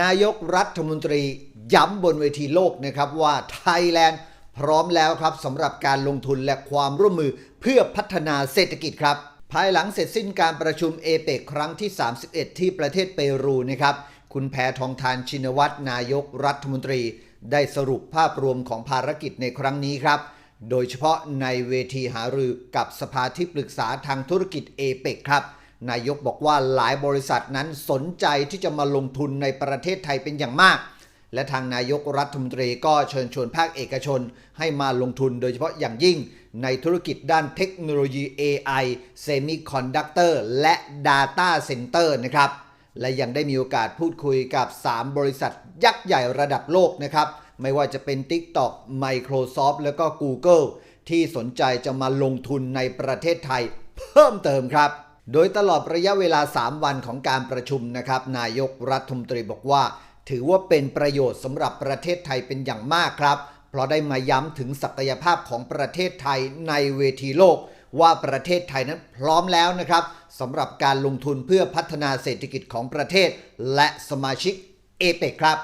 นายกรัฐมนตรีย้ำบนเวทีโลกนะครับว่าไทยแลนด์พร้อมแล้วครับสำหรับการลงทุนและความร่วมมือเพื่อพัฒนาเศรษฐกิจครับ ภายหลังเสร็จสิ้นการประชุมเอเปกครั้งที่ 31 ที่ประเทศเปรูนะครับคุณแพทองทานชินวัตรนายกรัฐมนตรี ได้สรุปภาพรวมของภารกิจในครั้งนี้ครับ โดยเฉพาะในเวทีหารือกับสภาที่ปรึกษาทางธุรกิจเอเปกครับ นายกบอกว่าหลายบริษัทนั้นสนใจที่จะมาลงทุนในประเทศไทยเป็นอย่างมาก และทางนายกรัฐมนตรีก็เชิญชวนภาคเอกชน ให้มาลงทุนโดยเฉพาะอย่างยิ่ง ในธุรกิจด้านเทคโนโลยี AI Semiconductor และ Data Center นะครับ และยังได้มีโอกาสพูดคุยกับ 3 บริษัทยักษ์ใหญ่ระดับโลกนะครับ ไม่ว่าจะเป็น TikTok Microsoft แล้วก็ Google ที่สนใจจะมาลงทุนในประเทศไทย เพิ่มเติมครับ โดยตลอดระยะเวลา 3 วันของการประชุมนะครับ นายกรัฐมนตรีบอกว่า ถือว่าเป็นประโยชน์สำหรับประเทศไทยเป็นอย่างมากครับ เพราะได้มาย้ำถึงศักยภาพของประเทศไทยในเวทีโลก ว่าประเทศไทยนั้นพร้อมแล้วนะครับสำหรับการลงทุนเพื่อพัฒนาเศรษฐกิจของประเทศ และสมาชิกเอเปกครับ